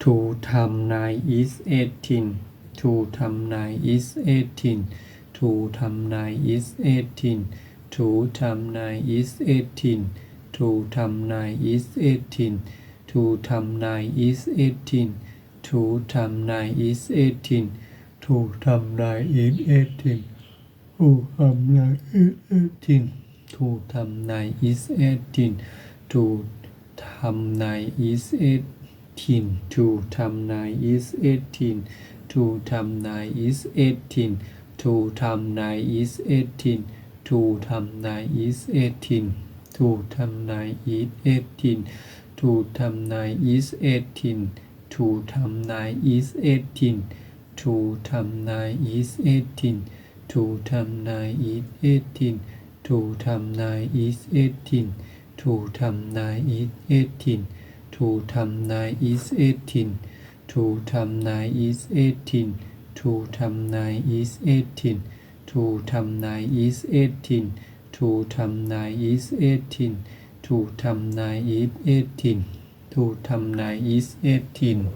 two time nine is eighteen. eighteen two time nine is eighteen. eighteen two time nine is eighteen. eighteen two time nine is eighteen. eighteen two time nine is eighteen. eighteen two time nine is eighteen. eighteen two time nine is eighteen. eighteen two time nine is eighteen. eighteen two time nine is eighteen two time nine is eighteen two time nine is eighteen 18 2 times 9 is 18 2 times 9 is 18 2 times 9 is 18 2 times 9 is 18 2 times 9 is 18 2 times 9 is 18 2 times 9 is 18 2 times 9 is 18 2 times 9 is 18 2 times 9 is 18 2 times 9 is 18 to time 9 is 18. To time 9 is 18. To time 9 is 18. To time 9 is 18. To time 9 is 18. To time 9 is 18. To time 9 is 18.